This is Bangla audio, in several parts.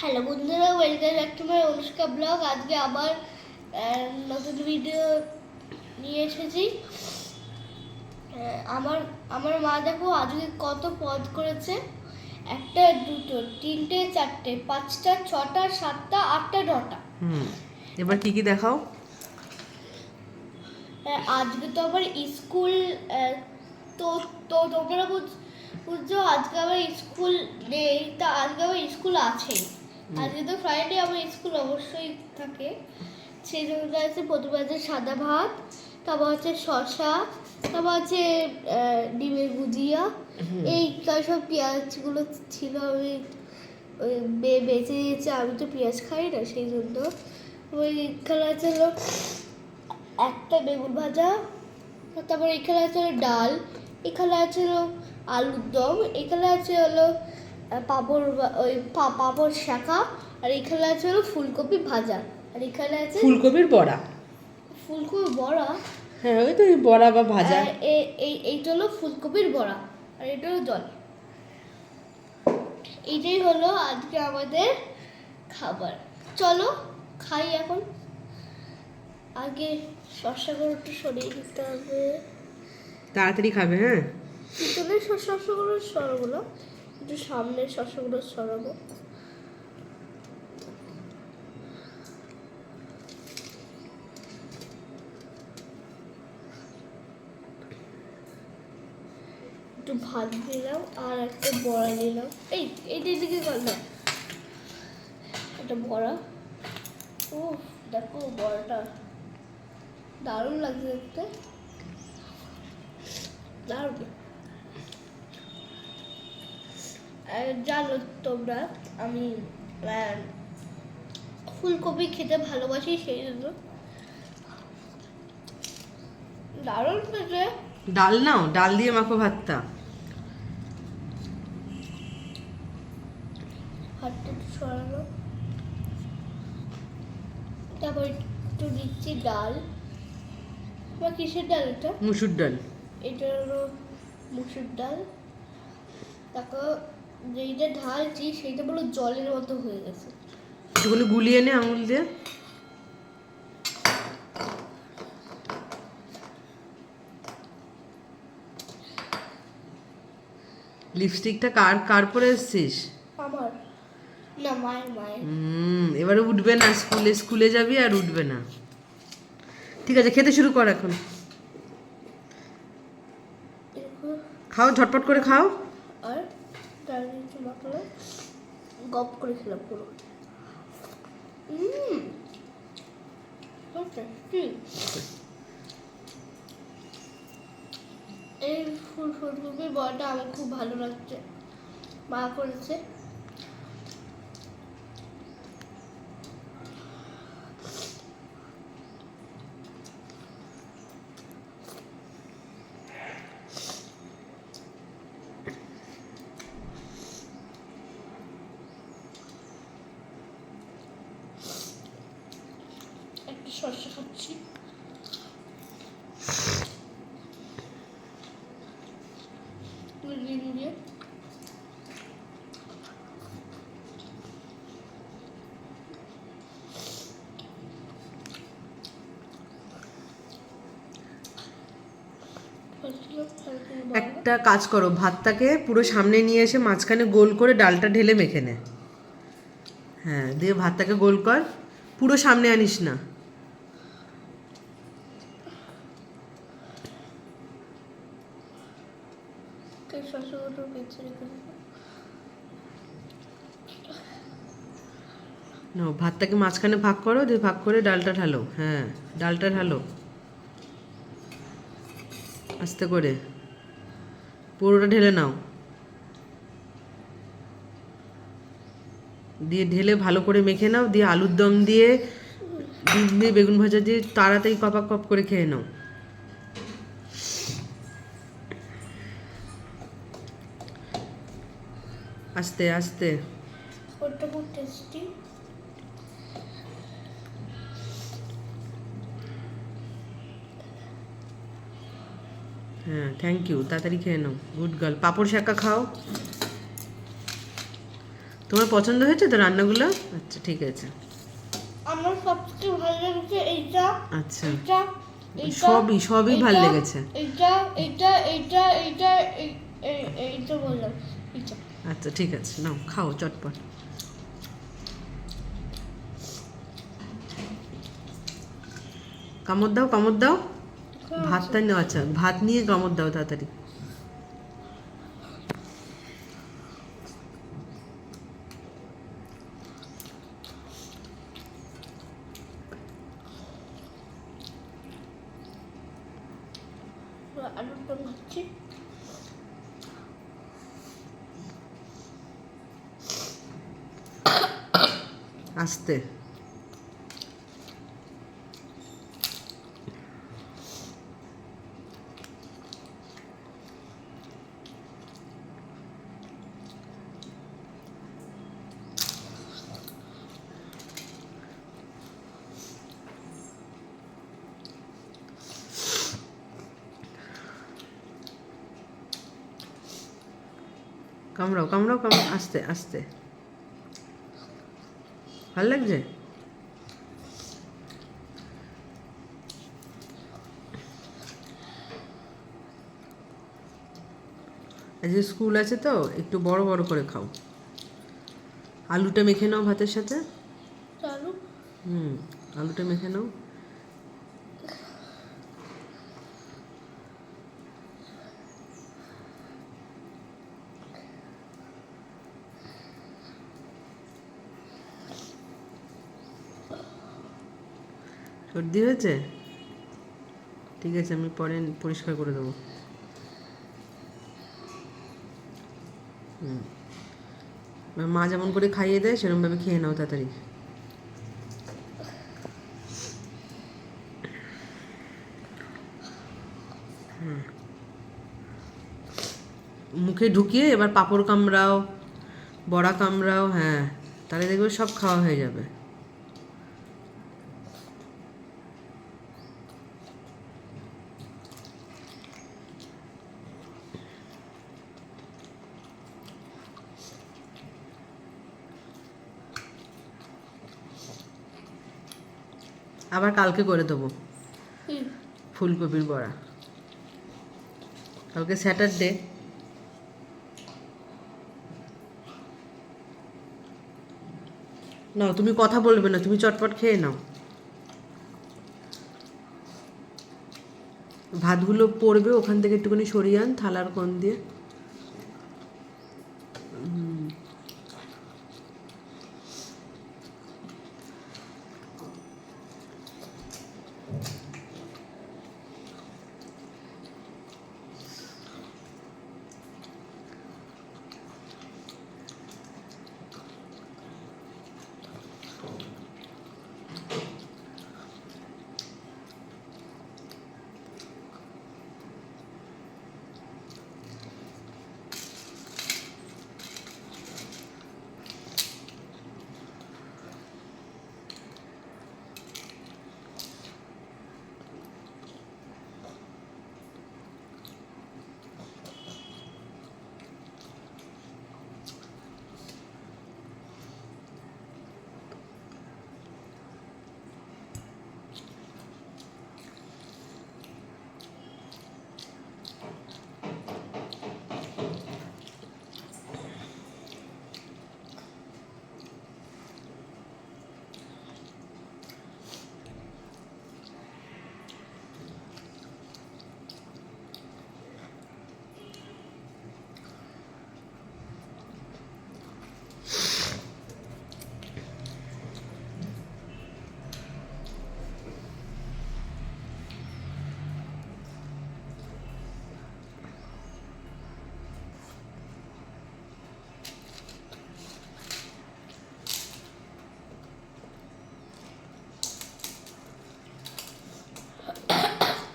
হ্যালো বন্ধুরা welcome back to my Anushka blog. আজকে আবার নতুন ভিডিও নিয়ে এসেছি। আমার আমার মা দেখো আজকে কত পদ করেছে। একটা দুটো তিনটে চারটে পাঁচটা ছটা সাতটা আটটা নটা। হুম এবার কি কি দেখাও? আজকে তো আবার স্কুল তো তো তোমরা বুঝ- বুঝছ আজকে আবার স্কুল নেই তা আজকে আবার স্কুল আছে আজকে তো ফ্রাইডে আমার স্কুল অবশ্যই থাকে। সেই জন্য আছে প্রথমে আছে সাদা ভাত তারপর আছে শশা তারপর আছে ডিমের ভুজিয়া এই সব পেঁয়াজগুলো ছিল আমি ওই বে- বেঁচে দিয়েছে আমি তো পেঁয়াজ খাই না সেই জন্য। ওই খেলা ছিল একটা বেগুন ভাজা তারপর এখানে আছে হলো ডাল এখানে আছে হলো আলুর দম। এখানে আছে হলো পাঁপড় ওই পাঁপড় শাখা আর এখানে আছে হলো ফুলকপি ভাজা। আর এখানে আছে ফুলকপির বড়া। ফুলকপি বড়া? হ্যাঁ ওই তো বড়া বা ভাজা। এই এইটা হলো ফুলকপির বড়া আর এটা হলো জল। এটাই হলো আজকে আমাদের খাবার। চলো খাই এখন। আগে শসাগুলো একটু সরিয়ে দিতে হবে। তাড়াতাড়ি খাবে হ্যাঁ? পিছনের শসাগুলো সরাগুলো একটু সামনের শসাগুলো সরাবো একটু ভাত দিলাম আর একটা বড়া নিলাম এই এইটা দিকে কর না একটা বড়া। ও দেখো বড়াটা। দারুণ লাগছে দেখতে। দারুণ আর জানো তোমরা আমি ফুলকপি খেতে ভালোবাসি সেই জন্য। দারুণ খেতে। ডাল নাও ডাল দিয়ে মাখো ভাতটা। একটু সরানো তারপর একটু দিচ্ছি ডাল। বা কিসের ডাল এটা? মুসুর ডাল। এটা হলো মুসুর ডাল। তারপর যেইটা ঢালছি সেইটা বলো জলের মতো হয়ে গেছে। একটুখানি গুলিয়ে নে আঙুল দিয়ে। লিপস্টিকটা কার কার পরে এসছিস? আমার। না মায়ের মায়ের। হুম এবারে উঠবে না স্কুলে স্কুলে যাবি আর উঠবে না। ঠিক আছে খেতে শুরু কর এখন। খাও ঝটপট করে খাও। মাখলাম গপ করে খেলাম পুরো। এই ফুল ফুলকপির বড়াটা আমার খুব ভালো লাগছে। মা করেছে একটু খাচ্ছি। একটা কাজ করো, ভাতটাকে পুরো সামনে নিয়ে এসে মাঝখানে গোল করে ডালটা ঢেলে মেখে নে। হ্যাঁ দিয়ে ভাতটাকে গোল কর। পুরো সামনে আনিস না। শস্যগুলো বেছে রেখে দেবো না ভাতটাকে মাঝখানে ভাগ করো, দিয়ে ভাগ করে ডালটা ঢালো। হ্যাঁ ডালটা ঢালো। আস্তে করে। পুরোটা ঢেলে নাও। দিয়ে ঢেলে ভালো করে মেখে নাও, দিয়ে আলুর দম দিয়ে ডিম দিয়ে বেগুন ভাজা দিয়ে তাড়াতাড়ি কপাক কপ করে খেয়ে নাও। আস্তে আস্তে। ওটা খুব টেস্টি হ্যাঁ থ্যাংক ইউ তাড়াতাড়ি খেয়ে নাও। গুড গার্ল পাঁপড় শাকা খাও। তোমার পছন্দ হয়েছে তো রান্নাগুলো? আচ্ছা ঠিক আছে। আমার সবচেয়ে ভালো লেগেছে এইটা। আচ্ছা। এইটা সবই সবই ভালো লেগেছে। এইটা এইটা এইটা এইটা এই- এই- এইটা বললাম। এইটা। আচ্ছা ঠিক আছে, নাও, খাও চটপট। কামড় দাও কামড় দাও। ভাতটা নেওয়া আচ্ছা ভাত নিয়ে কামড় দাও তাড়াতাড়ি। আলুটা ভাজছি আস্তে। কামড়াও কামড়াও কামড়াও আস্তে আস্তে। ভালো লাগছে? আজকে স্কুল আছে তো একটু বড় বড় করে খাও। আলুটা মেখে নাও ভাতের সাথে। হুম আলুটা মেখে নাও। সর্দি হয়েছে ঠিক আছে, আমি পরে পরিষ্কার করে দেবো। মা যেমন করে খাইয়ে দেয় সেরকমভাবে খেয়ে নাও তাড়াতাড়ি। মুখে ঢুকিয়ে এবার পাঁপড় কামড়াও, বড়া কামড়াও হ্যাঁ তাহলে দেখবে সব খাওয়া হয়ে যাবে। আবার কালকে করে দেবো। ফুলকপির বড়া। কালকে স্যাটারডে। নাও তুমি কথা বলবে না তুমি চটপট খেয়ে নাও। ভাতগুলো পড়বে ওখান থেকে একটুখানি সরিয়ে আন থালার কোন দিয়ে।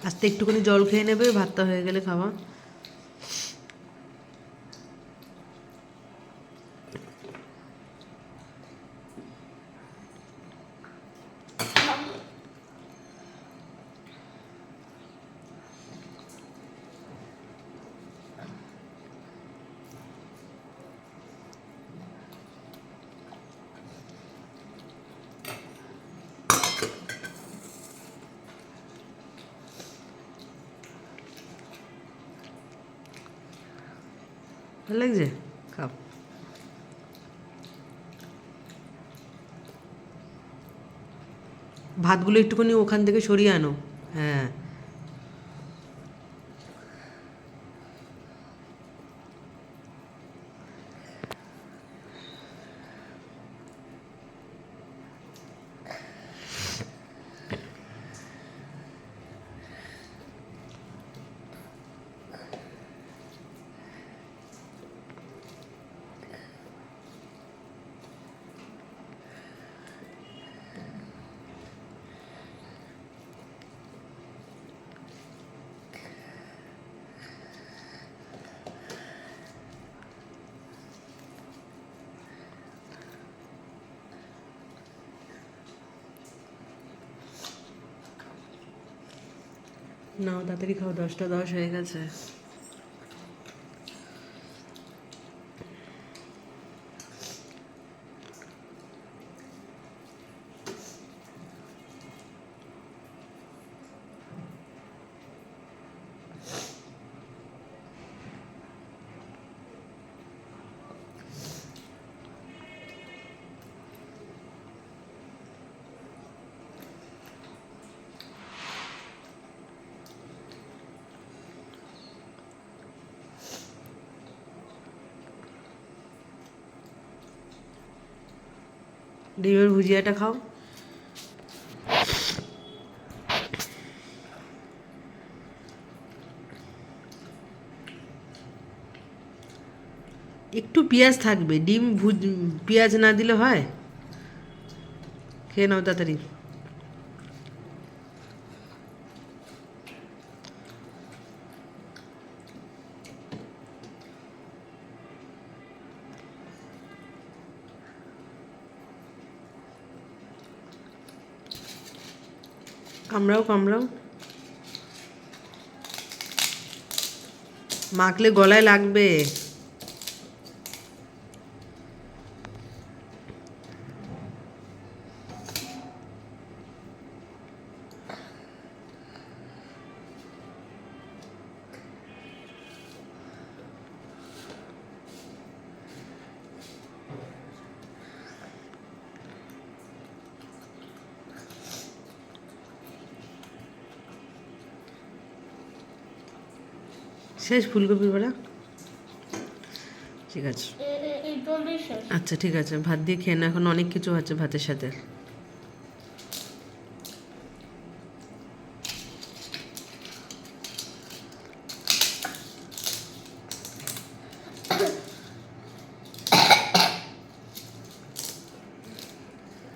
আস্তে একটুখানি জল খেয়ে নেবে ভাতটা হয়ে গেলে খাওয়া। ভালো লাগছে? খাও। ভাতগুলো একটুখানি ওখান থেকে সরিয়ে আনো। হ্যাঁ। নাও তাড়াতাড়ি খাও দশটা দশ হয়ে গেছে। ডিমের ভুজিয়াটা খাও। একটু পেঁয়াজ থাকবে, ডিম ভুজ, পেঁয়াজ না দিলে হয়? খেয়ে নাও তাড়াতাড়ি। কামড়াও কামড়াও। মাখলে গলায় লাগবে। শেষ ফুলকপি বড়া? ঠিক আছে। আচ্ছা ঠিক আছে ভাত দিয়ে খেয়ে না এখন অনেক কিছু আছে ভাতের সাথে।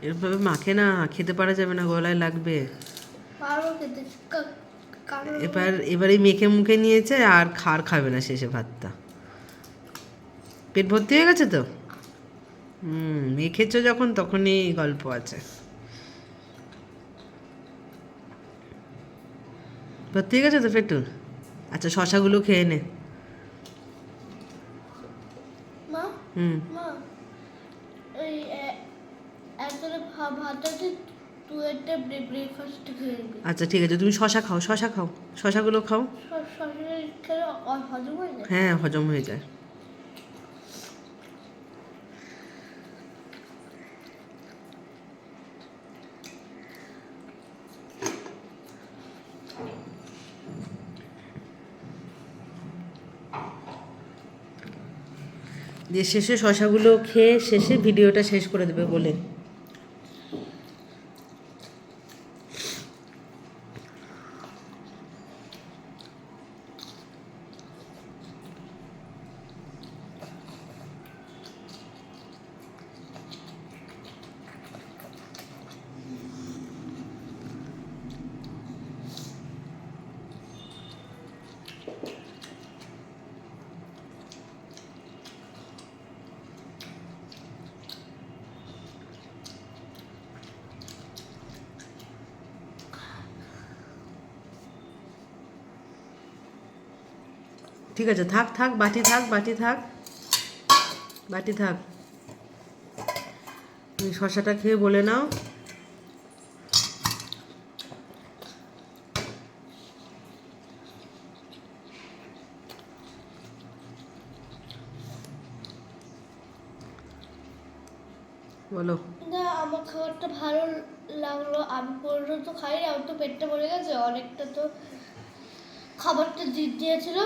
এরভাবে মাখে না খেতে পারা যাবে না গলায় লাগবে। খেতে এবার এবারে মেখে মুখে নিয়েছে আর খার খাবে না শেষে ভাতটা। পেট ভর্তি হয়ে গেছে তো? হুম মেখেছো যখন তখনই গল্প আছে। ভর্তি হয়ে গেছে তো পেটু আচ্ছা শশাগুলো খেয়ে নে। হুম। ভাত তুই একটা ব্রেকফাস্ট খেয়ে আচ্ছা ঠিক আছে তুমি শশা খাও শশা খাও শশাগুলো খাও। হজম হয়ে যায়? হ্যাঁ হজম হয়ে যায়। দিয়ে শেষে শশাগুলো খেয়ে শেষে ভিডিওটা শেষ করে দেবে বলে। ঠিক আছে, থাক থাক, বাটি থাক বাটি থাক বাটি থাক। তুমি শশাটা খেয়ে বলে নাও। বলো। না, আমার খাবারটা ভালো লাগল। আমি পুরোটা তো খাই না আমার তো পেটটা ভরে গেছে, অনেকটা তো খাবারটা দিয়ে দিয়েছিল।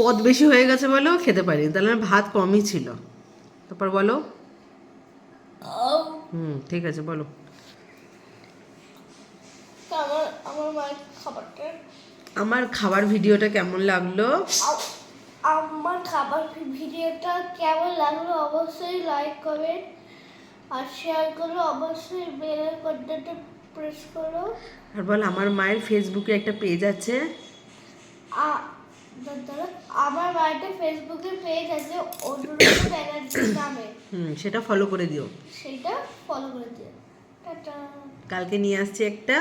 পদ বেশি হয়ে গেছে বলো খেতে পারি তাহলে ভাত কমই ছিল। তারপর বলো। হুম ঠিক আছে বলো। তো আমার আমার মায়ের খাবারটা। আমার খাবার ভিডিওটা কেমন লাগল? আমার খাবার ভিডিওটা কেমন লাগল অবশ্যই লাইক কমেন্ট আর শেয়ার করো অবশ্যই বেল বাটনটা প্রেস করো। আর বল আমার মায়ের ফেসবুকে একটা পেজ আছে। আমার বাড়িতে ফেসবুকে পেজ আছে অনুরূপ ব্যানার্জি নামে। হুম সেটা ফলো করে দিও। সেইটা ফলো করে দিও। টাটা। কালকে নিয়ে আসছি একটা।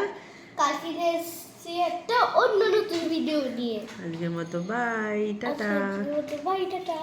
কালকে এসছি একটা অন্য নতুন ভিডিও নিয়ে। আজকের মতো বাই টাটা। By tata.